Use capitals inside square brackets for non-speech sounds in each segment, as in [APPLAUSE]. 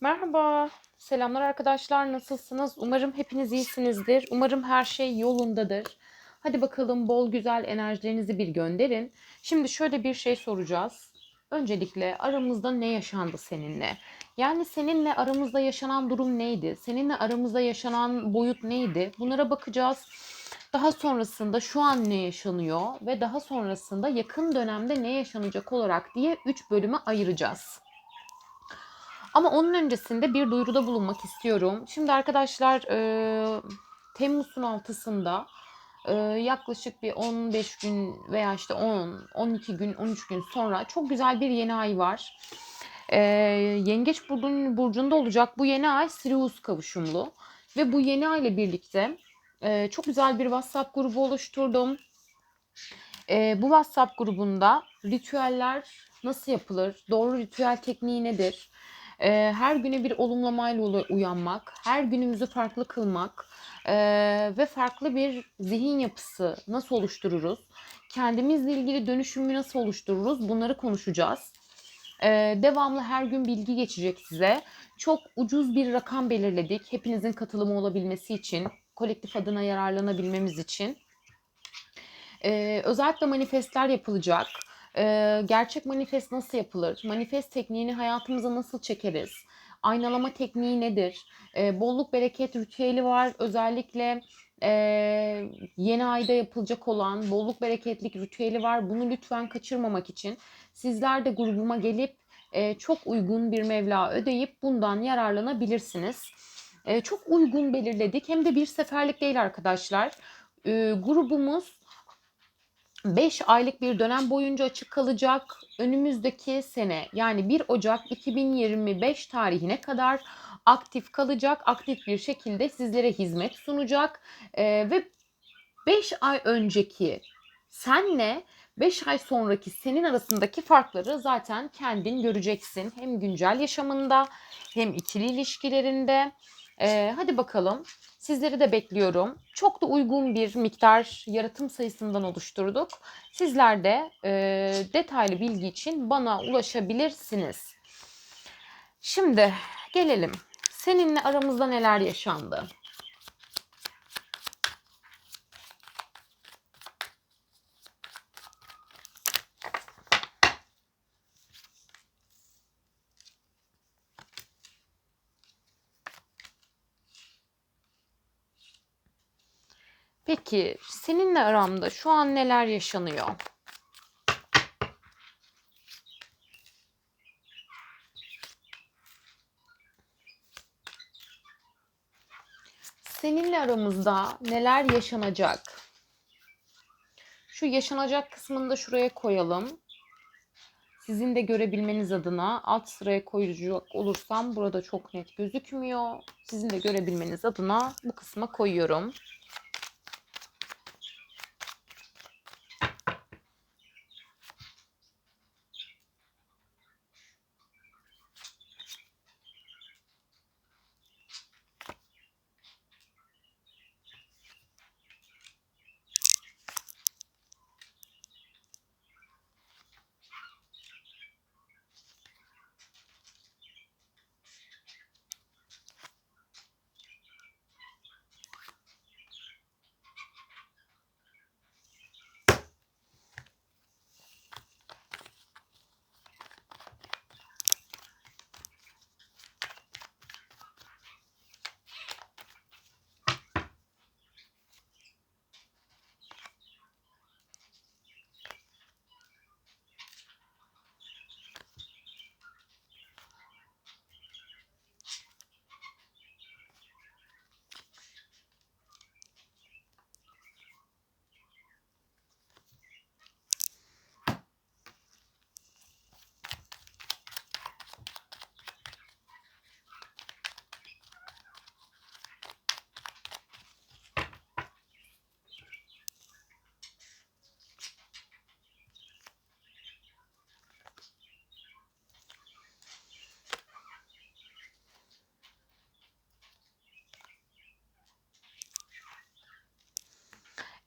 Merhaba, selamlar arkadaşlar. Nasılsınız? Umarım hepiniz iyisinizdir. Umarım her şey yolundadır. Hadi bakalım bol güzel enerjilerinizi bir gönderin. Şimdi şöyle bir şey soracağız. Öncelikle aramızda ne yaşandı seninle? Yani seninle aramızda yaşanan durum neydi? Seninle aramızda yaşanan boyut neydi? Bunlara bakacağız. Daha sonrasında şu an ne yaşanıyor ve daha sonrasında yakın dönemde ne yaşanacak olarak diye 3 bölüme ayıracağız. Ama onun öncesinde bir duyuruda bulunmak istiyorum. Şimdi arkadaşlar e, Temmuz'un altısında e, yaklaşık bir 15 gün veya işte 10, 12 gün, 13 gün sonra çok güzel bir yeni ay var. E, Yengeç burcunun burcunda olacak bu yeni ay Sirius kavuşumlu. Ve bu yeni ay ile birlikte e, çok güzel bir WhatsApp grubu oluşturdum. E, bu WhatsApp grubunda ritüeller nasıl yapılır? Doğru ritüel tekniği nedir? Eee, her güne bir olumlamayla uyanmak, her günümüzü farklı kılmak eee, ve farklı bir zihin yapısı nasıl oluştururuz? Kendimizle ilgili dönüşümü nasıl oluştururuz? Bunları konuşacağız. Eee, devamlı her gün bilgi geçecek size. Çok ucuz bir rakam belirledik. Hepinizin katılımı olabilmesi için, kolektif adına yararlanabilmemiz için. Eee, özellikle manifestler yapılacak. Eee, gerçek manifest nasıl yapılır? Manifest tekniğini hayatımıza nasıl çekeriz? Aynalama tekniği nedir? Eee, bolluk bereket ritüeli var. Özellikle eee, yeni ayda yapılacak olan bolluk bereketlik ritüeli var. Bunu lütfen kaçırmamak için sizler de grubuma gelip eee, çok uygun bir meblağ ödeyip bundan yararlanabilirsiniz. Eee, çok uygun belirledik. Hem de bir seferlik değil arkadaşlar. Eee, grubumuz 5 aylık bir dönem boyunca açık kalacak. Önümüzdeki sene yani 1 Ocak 2025 tarihine kadar aktif kalacak. Aktif bir şekilde sizlere hizmet sunacak. Ee, ve 5 ay önceki senle 5 ay sonraki senin arasındaki farkları zaten kendin göreceksin. Hem güncel yaşamında hem ikili ilişkilerinde. Ee, hadi bakalım. Sizleri de bekliyorum. Çok da uygun bir miktar yaratım sayısından oluşturduk. Sizler de e, detaylı bilgi için bana ulaşabilirsiniz. Şimdi gelelim. Seninle aramızda neler yaşandı? Peki seninle aramda şu an neler yaşanıyor? Seninle aramızda neler yaşanacak? Şu yaşanacak kısmını da şuraya koyalım. Sizin de görebilmeniz adına alt sıraya koyacak olursam burada çok net gözükmüyor. Sizin de görebilmeniz adına bu kısma koyuyorum.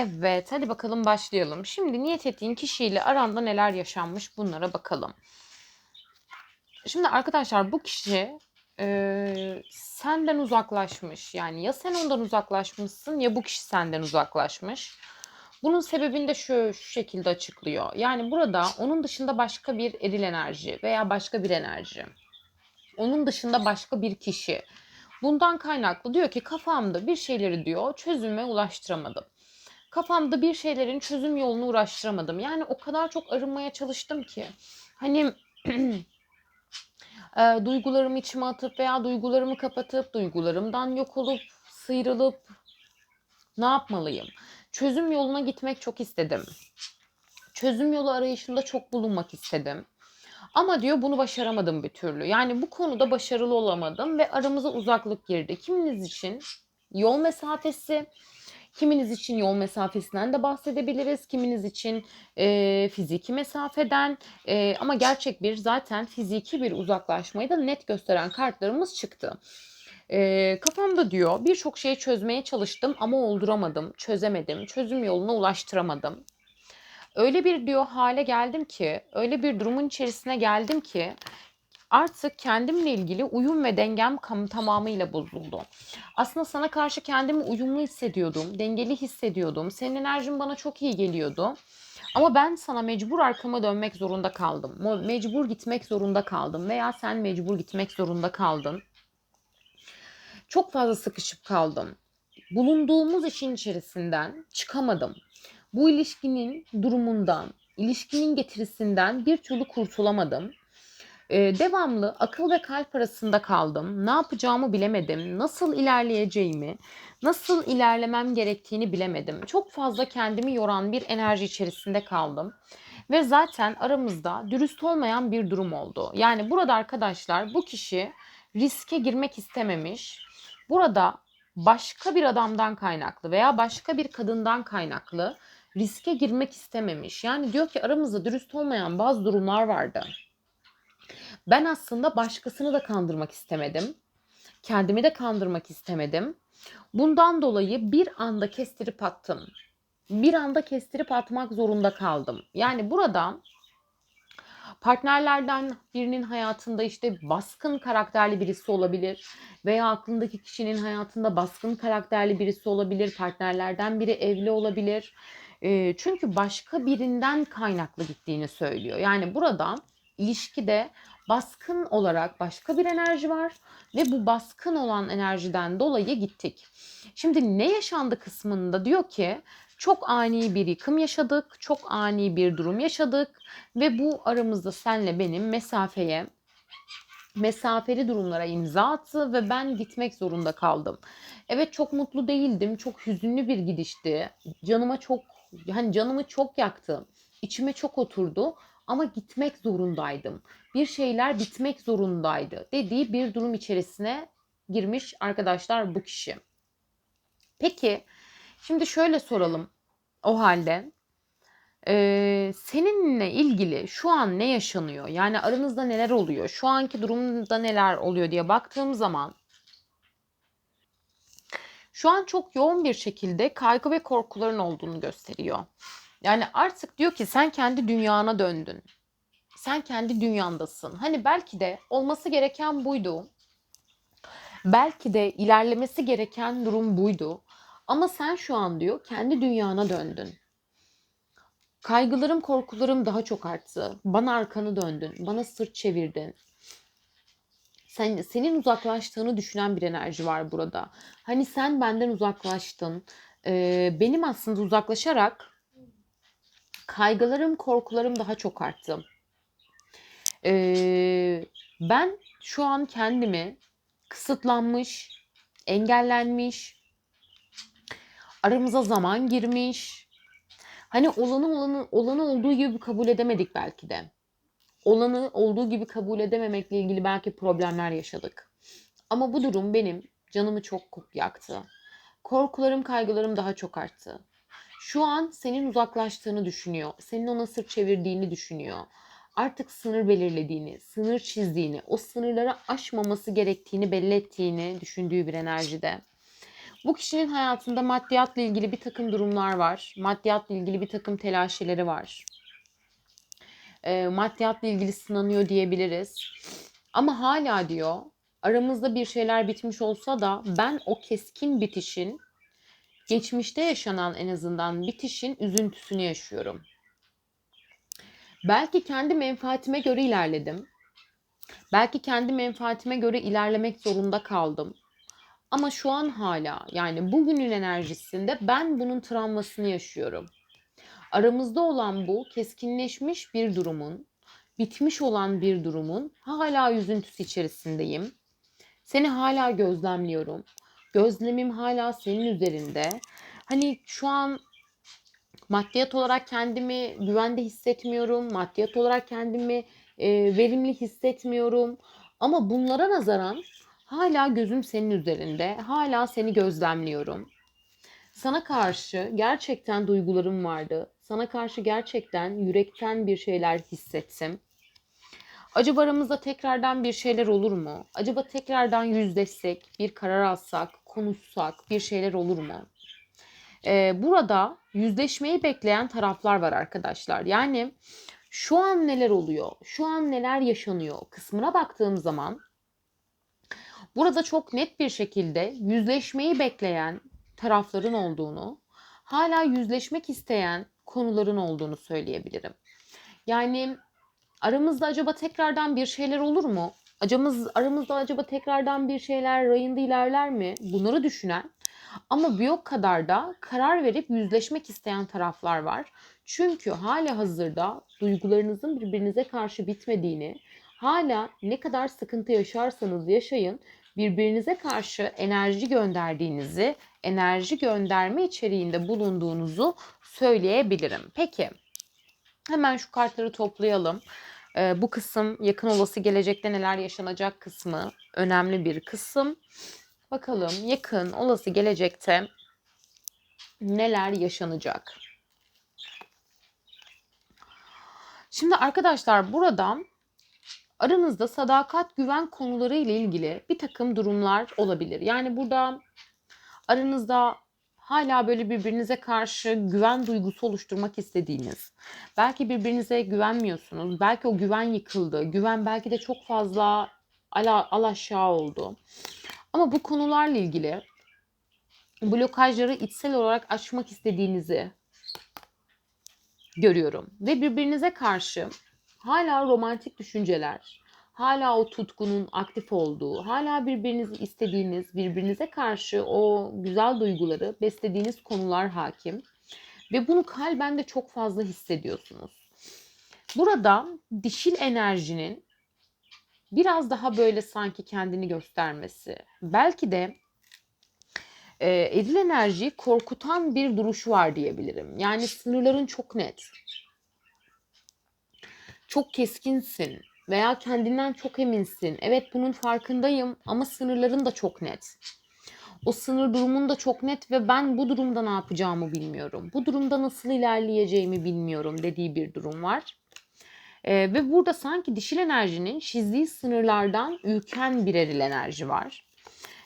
Evet, hadi bakalım başlayalım. Şimdi niyet ettiğin kişiyle aranda neler yaşanmış bunlara bakalım. Şimdi arkadaşlar bu kişi eee, senden uzaklaşmış. Yani ya sen ondan uzaklaşmışsın ya bu kişi senden uzaklaşmış. Bunun sebebini de şu, şu şekilde açıklıyor. Yani burada onun dışında başka bir eril enerji veya başka bir enerji. Onun dışında başka bir kişi. Bundan kaynaklı diyor ki kafamda bir şeyleri diyor çözüme ulaştıramadım. Kafamda bir şeylerin çözüm yolunu uğraştıramadım. Yani o kadar çok arınmaya çalıştım ki. Hani [CLEARS THROAT] e, duygularımı içime atıp veya duygularımı kapatıp duygularımdan yok olup sıyrılıp ne yapmalıyım? Çözüm yoluna gitmek çok istedim. Çözüm yolu arayışında çok bulunmak istedim. Ama diyor bunu başaramadım bir türlü. Yani bu konuda başarılı olamadım ve aramıza uzaklık girdi. Kiminiz için yol mesafesi, kiminiz için yol mesafesinden de bahsedebiliriz. Kiminiz için e, fiziki mesafeden e, ama gerçek bir zaten fiziki bir uzaklaşmayı da net gösteren kartlarımız çıktı. E, kafamda diyor birçok şeyi çözmeye çalıştım ama olduramadım, çözemedim, çözüm yoluna ulaştıramadım. Öyle bir diyor hale geldim ki, öyle bir durumun içerisine geldim ki artık kendimle ilgili uyum ve dengem tamamıyla bozuldu. Aslında sana karşı kendimi uyumlu hissediyordum, dengeli hissediyordum. Senin enerjin bana çok iyi geliyordu. Ama ben sana mecbur arkama dönmek zorunda kaldım. Mecbur gitmek zorunda kaldım veya sen mecbur gitmek zorunda kaldın. Çok fazla sıkışıp kaldım. Bulunduğumuz işin içerisinden çıkamadım. Bu ilişkinin durumundan, ilişkinin getirisinden bir türlü kurtulamadım. Ee, devamlı akıl ve kalp arasında kaldım. Ne yapacağımı bilemedim. Nasıl ilerleyeceğimi, nasıl ilerlemem gerektiğini bilemedim. Çok fazla kendimi yoran bir enerji içerisinde kaldım. Ve zaten aramızda dürüst olmayan bir durum oldu. Yani burada arkadaşlar bu kişi riske girmek istememiş. Burada başka bir adamdan kaynaklı veya başka bir kadından kaynaklı riske girmek istememiş. Yani diyor ki aramızda dürüst olmayan bazı durumlar vardı. Ben aslında başkasını da kandırmak istemedim. Kendimi de kandırmak istemedim. Bundan dolayı bir anda kestirip attım. Bir anda kestirip atmak zorunda kaldım. Yani burada partnerlerden birinin hayatında işte baskın karakterli birisi olabilir veya aklındaki kişinin hayatında baskın karakterli birisi olabilir. Partnerlerden biri evli olabilir. Çünkü başka birinden kaynaklı gittiğini söylüyor. Yani burada ilişkide baskın olarak başka bir enerji var ve bu baskın olan enerjiden dolayı gittik. Şimdi ne yaşandı kısmında diyor ki çok ani bir yıkım yaşadık, çok ani bir durum yaşadık ve bu aramızda senle benim mesafeye mesafeli durumlara imza attı ve ben gitmek zorunda kaldım. Evet çok mutlu değildim. Çok hüzünlü bir gidişti. Canıma çok hani canımı çok yaktı. İçime çok oturdu ama gitmek zorundaydım. Bir şeyler bitmek zorundaydı dediği bir durum içerisine girmiş arkadaşlar bu kişi. Peki şimdi şöyle soralım o halde. Ee, seninle ilgili şu an ne yaşanıyor? Yani aranızda neler oluyor? Şu anki durumda neler oluyor diye baktığım zaman şu an çok yoğun bir şekilde kaygı ve korkuların olduğunu gösteriyor. Yani artık diyor ki sen kendi dünyana döndün. Sen kendi dünyandasın. Hani belki de olması gereken buydu. Belki de ilerlemesi gereken durum buydu. Ama sen şu an diyor kendi dünyana döndün. Kaygılarım, korkularım daha çok arttı. Bana arkanı döndün. Bana sırt çevirdin. Sen, senin uzaklaştığını düşünen bir enerji var burada. Hani sen benden uzaklaştın. Ee, benim aslında uzaklaşarak kaygılarım, korkularım daha çok arttı. Ee, ben şu an kendimi kısıtlanmış, engellenmiş, aramıza zaman girmiş. Hani olanı olanı olanı olduğu gibi kabul edemedik belki de. Olanı olduğu gibi kabul edememekle ilgili belki problemler yaşadık. Ama bu durum benim canımı çok yaktı. Korkularım, kaygılarım daha çok arttı. Şu an senin uzaklaştığını düşünüyor. Senin ona sırt çevirdiğini düşünüyor. Artık sınır belirlediğini, sınır çizdiğini, o sınırları aşmaması gerektiğini belli ettiğini düşündüğü bir enerjide. Bu kişinin hayatında maddiyatla ilgili bir takım durumlar var. Maddiyatla ilgili bir takım telaşeleri var. E, maddiyatla ilgili sınanıyor diyebiliriz. Ama hala diyor aramızda bir şeyler bitmiş olsa da ben o keskin bitişin geçmişte yaşanan en azından bitişin üzüntüsünü yaşıyorum. Belki kendi menfaatime göre ilerledim. Belki kendi menfaatime göre ilerlemek zorunda kaldım. Ama şu an hala yani bugünün enerjisinde ben bunun travmasını yaşıyorum. Aramızda olan bu keskinleşmiş bir durumun, bitmiş olan bir durumun hala üzüntüsü içerisindeyim. Seni hala gözlemliyorum. Gözlemim hala senin üzerinde. Hani şu an maddiyat olarak kendimi güvende hissetmiyorum. Maddiyat olarak kendimi e, verimli hissetmiyorum. Ama bunlara nazaran hala gözüm senin üzerinde. Hala seni gözlemliyorum. Sana karşı gerçekten duygularım vardı. Sana karşı gerçekten yürekten bir şeyler hissettim. Acaba aramızda tekrardan bir şeyler olur mu? Acaba tekrardan yüzleşsek, bir karar alsak, konuşsak, bir şeyler olur mu? Ee, burada yüzleşmeyi bekleyen taraflar var arkadaşlar. Yani şu an neler oluyor, şu an neler yaşanıyor kısmına baktığım zaman burada çok net bir şekilde yüzleşmeyi bekleyen tarafların olduğunu, hala yüzleşmek isteyen konuların olduğunu söyleyebilirim. Yani aramızda acaba tekrardan bir şeyler olur mu? Acımız, aramızda acaba tekrardan bir şeyler rayında ilerler mi? Bunları düşünen ama bir o kadar da karar verip yüzleşmek isteyen taraflar var. Çünkü hala hazırda duygularınızın birbirinize karşı bitmediğini, hala ne kadar sıkıntı yaşarsanız yaşayın birbirinize karşı enerji gönderdiğinizi, enerji gönderme içeriğinde bulunduğunuzu söyleyebilirim. Peki hemen şu kartları toplayalım. Ee, bu kısım yakın olası gelecekte neler yaşanacak kısmı önemli bir kısım. Bakalım yakın olası gelecekte neler yaşanacak. Şimdi arkadaşlar burada aranızda sadakat güven konuları ile ilgili bir takım durumlar olabilir. Yani burada aranızda hala böyle birbirinize karşı güven duygusu oluşturmak istediğiniz, belki birbirinize güvenmiyorsunuz, belki o güven yıkıldı, güven belki de çok fazla ala, al aşağı oldu. Ama bu konularla ilgili blokajları içsel olarak aşmak istediğinizi görüyorum. Ve birbirinize karşı hala romantik düşünceler, hala o tutkunun aktif olduğu, hala birbirinizi istediğiniz, birbirinize karşı o güzel duyguları beslediğiniz konular hakim. Ve bunu kalben de çok fazla hissediyorsunuz. Burada dişil enerjinin biraz daha böyle sanki kendini göstermesi, belki de e, eril enerjiyi korkutan bir duruşu var diyebilirim. Yani sınırların çok net. Çok keskinsin veya kendinden çok eminsin. Evet bunun farkındayım ama sınırların da çok net. O sınır durumun da çok net ve ben bu durumda ne yapacağımı bilmiyorum. Bu durumda nasıl ilerleyeceğimi bilmiyorum dediği bir durum var. Ee, ve burada sanki dişil enerjinin çizdiği sınırlardan ülken bir eril enerji var.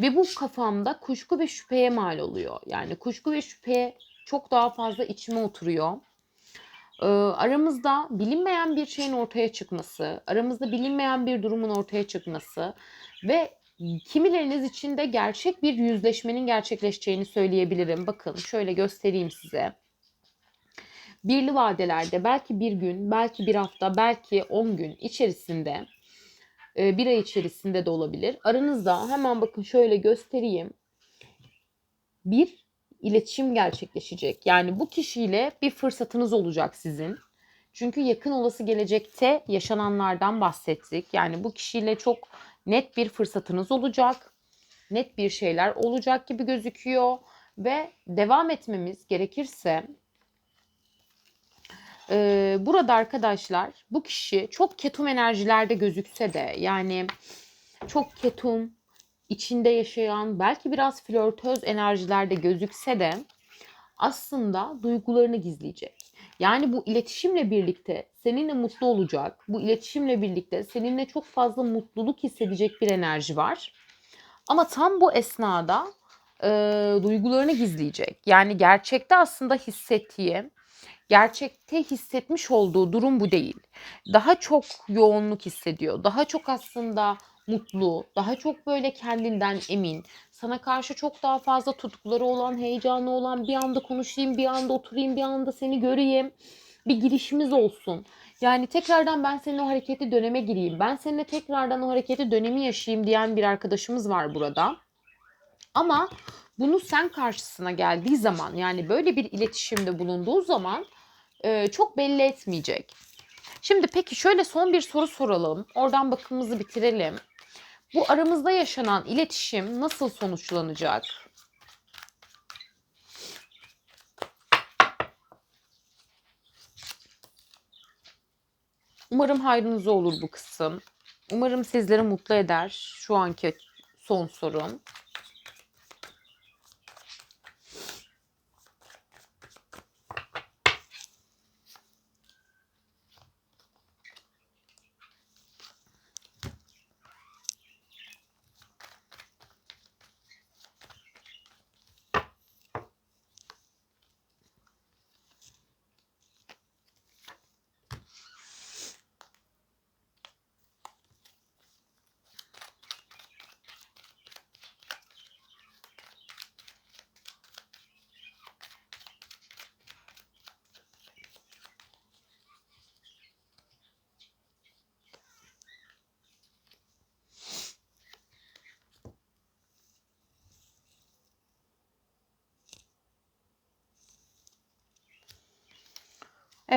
Ve bu kafamda kuşku ve şüpheye mal oluyor. Yani kuşku ve şüphe çok daha fazla içime oturuyor. Ee, aramızda bilinmeyen bir şeyin ortaya çıkması, aramızda bilinmeyen bir durumun ortaya çıkması ve kimileriniz için de gerçek bir yüzleşmenin gerçekleşeceğini söyleyebilirim. Bakın şöyle göstereyim size. Birli vadelerde belki bir gün, belki bir hafta, belki 10 gün içerisinde e, bir ay içerisinde de olabilir. Aranızda hemen bakın şöyle göstereyim. Bir iletişim gerçekleşecek. Yani bu kişiyle bir fırsatınız olacak sizin. Çünkü yakın olası gelecekte yaşananlardan bahsettik. Yani bu kişiyle çok net bir fırsatınız olacak. Net bir şeyler olacak gibi gözüküyor ve devam etmemiz gerekirse e, burada arkadaşlar bu kişi çok ketum enerjilerde gözükse de yani çok ketum içinde yaşayan belki biraz flörtöz enerjilerde gözükse de aslında duygularını gizleyecek. Yani bu iletişimle birlikte seninle mutlu olacak. Bu iletişimle birlikte seninle çok fazla mutluluk hissedecek bir enerji var. Ama tam bu esnada e, duygularını gizleyecek. Yani gerçekte aslında hissettiği, gerçekte hissetmiş olduğu durum bu değil. Daha çok yoğunluk hissediyor. Daha çok aslında mutlu, daha çok böyle kendinden emin, sana karşı çok daha fazla tutkuları olan, heyecanlı olan, bir anda konuşayım, bir anda oturayım, bir anda seni göreyim. Bir girişimiz olsun. Yani tekrardan ben senin o hareketli döneme gireyim. Ben seninle tekrardan o hareketli dönemi yaşayayım diyen bir arkadaşımız var burada. Ama bunu sen karşısına geldiği zaman yani böyle bir iletişimde bulunduğu zaman e, çok belli etmeyecek. Şimdi peki şöyle son bir soru soralım. Oradan bakımımızı bitirelim. Bu aramızda yaşanan iletişim nasıl sonuçlanacak? Umarım hayrınıza olur bu kısım. Umarım sizleri mutlu eder şu anki son sorum.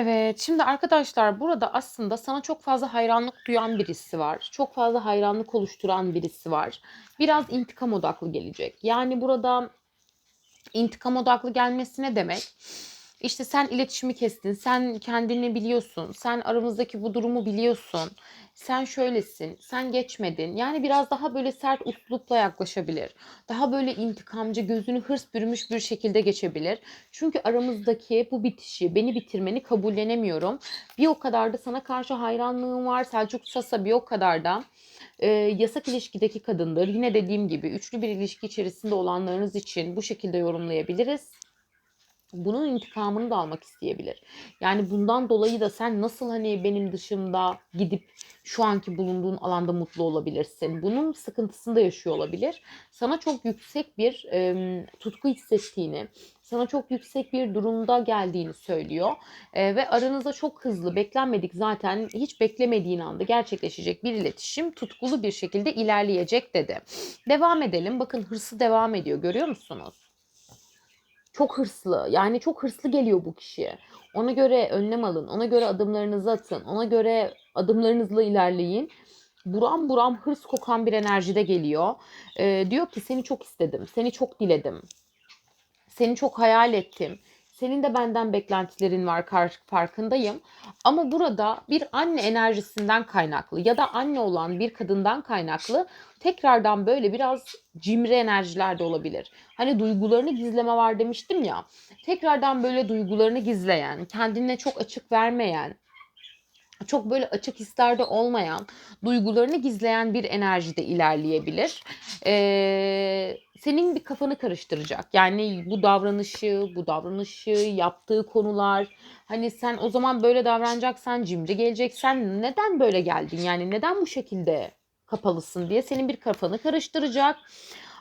Evet, şimdi arkadaşlar burada aslında sana çok fazla hayranlık duyan birisi var. Çok fazla hayranlık oluşturan birisi var. Biraz intikam odaklı gelecek. Yani burada intikam odaklı gelmesi ne demek? İşte sen iletişimi kestin, sen kendini biliyorsun, sen aramızdaki bu durumu biliyorsun, sen şöylesin, sen geçmedin. Yani biraz daha böyle sert uslupla yaklaşabilir. Daha böyle intikamcı, gözünü hırs bürümüş bir şekilde geçebilir. Çünkü aramızdaki bu bitişi, beni bitirmeni kabullenemiyorum. Bir o kadar da sana karşı hayranlığım var. Selçuk Sasa bir o kadar da e, yasak ilişkideki kadındır. Yine dediğim gibi üçlü bir ilişki içerisinde olanlarınız için bu şekilde yorumlayabiliriz bunun intikamını da almak isteyebilir. Yani bundan dolayı da sen nasıl hani benim dışımda gidip şu anki bulunduğun alanda mutlu olabilirsin. Bunun sıkıntısını da yaşıyor olabilir. Sana çok yüksek bir e, tutku hissettiğini, sana çok yüksek bir durumda geldiğini söylüyor. E, ve aranızda çok hızlı, beklenmedik zaten hiç beklemediğin anda gerçekleşecek bir iletişim tutkulu bir şekilde ilerleyecek dedi. Devam edelim. Bakın hırsı devam ediyor. Görüyor musunuz? Çok hırslı. Yani çok hırslı geliyor bu kişi. Ona göre önlem alın. Ona göre adımlarınızı atın. Ona göre adımlarınızla ilerleyin. Buram buram hırs kokan bir enerjide geliyor. Ee, diyor ki seni çok istedim. Seni çok diledim. Seni çok hayal ettim. Senin de benden beklentilerin var farkındayım. Ama burada bir anne enerjisinden kaynaklı ya da anne olan bir kadından kaynaklı tekrardan böyle biraz cimri enerjiler de olabilir. Hani duygularını gizleme var demiştim ya. Tekrardan böyle duygularını gizleyen, kendine çok açık vermeyen, çok böyle açık hislerde olmayan, duygularını gizleyen bir enerjide ilerleyebilir. Ee, senin bir kafanı karıştıracak. Yani bu davranışı, bu davranışı, yaptığı konular. Hani sen o zaman böyle davranacaksan, cimri geleceksen neden böyle geldin? Yani neden bu şekilde kapalısın diye senin bir kafanı karıştıracak.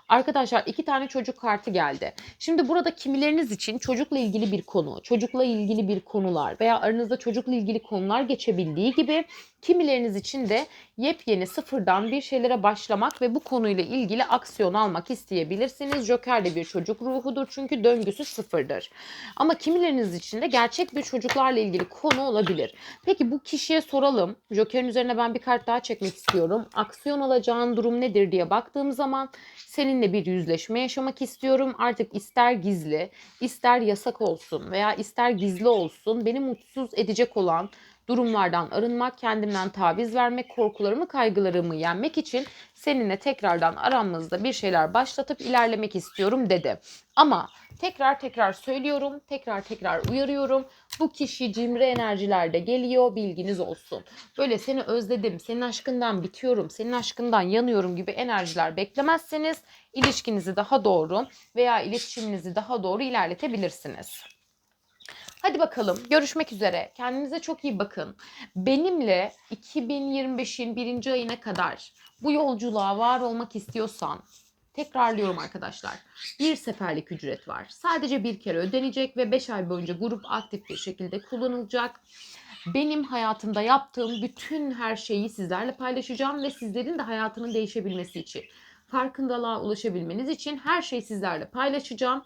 Arkadaşlar iki tane çocuk kartı geldi. Şimdi burada kimileriniz için çocukla ilgili bir konu, çocukla ilgili bir konular veya aranızda çocukla ilgili konular geçebildiği gibi kimileriniz için de yepyeni sıfırdan bir şeylere başlamak ve bu konuyla ilgili aksiyon almak isteyebilirsiniz. Joker de bir çocuk ruhudur çünkü döngüsü sıfırdır. Ama kimileriniz için de gerçek bir çocuklarla ilgili konu olabilir. Peki bu kişiye soralım. Joker'in üzerine ben bir kart daha çekmek istiyorum. Aksiyon alacağın durum nedir diye baktığım zaman seninle bir yüzleşme yaşamak istiyorum. Artık ister gizli, ister yasak olsun veya ister gizli olsun beni mutsuz edecek olan durumlardan arınmak, kendimden taviz vermek, korkularımı, kaygılarımı yenmek için seninle tekrardan aramızda bir şeyler başlatıp ilerlemek istiyorum dedi. Ama tekrar tekrar söylüyorum, tekrar tekrar uyarıyorum. Bu kişi cimri enerjilerde geliyor, bilginiz olsun. Böyle seni özledim, senin aşkından bitiyorum, senin aşkından yanıyorum gibi enerjiler beklemezseniz ilişkinizi daha doğru veya iletişiminizi daha doğru ilerletebilirsiniz. Hadi bakalım görüşmek üzere. Kendinize çok iyi bakın. Benimle 2025'in birinci ayına kadar Bu yolculuğa var olmak istiyorsan tekrarlıyorum arkadaşlar. Bir seferlik ücret var. Sadece bir kere ödenecek ve 5 ay boyunca grup aktif bir şekilde kullanılacak. Benim hayatımda yaptığım bütün her şeyi sizlerle paylaşacağım ve sizlerin de hayatının değişebilmesi için, farkındalığa ulaşabilmeniz için her şeyi sizlerle paylaşacağım.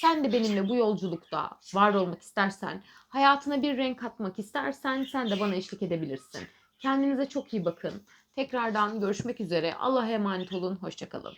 Sen de benimle bu yolculukta var olmak istersen, hayatına bir renk katmak istersen sen de bana eşlik edebilirsin. Kendinize çok iyi bakın. Tekrardan görüşmek üzere. Allah'a emanet olun. Hoşçakalın.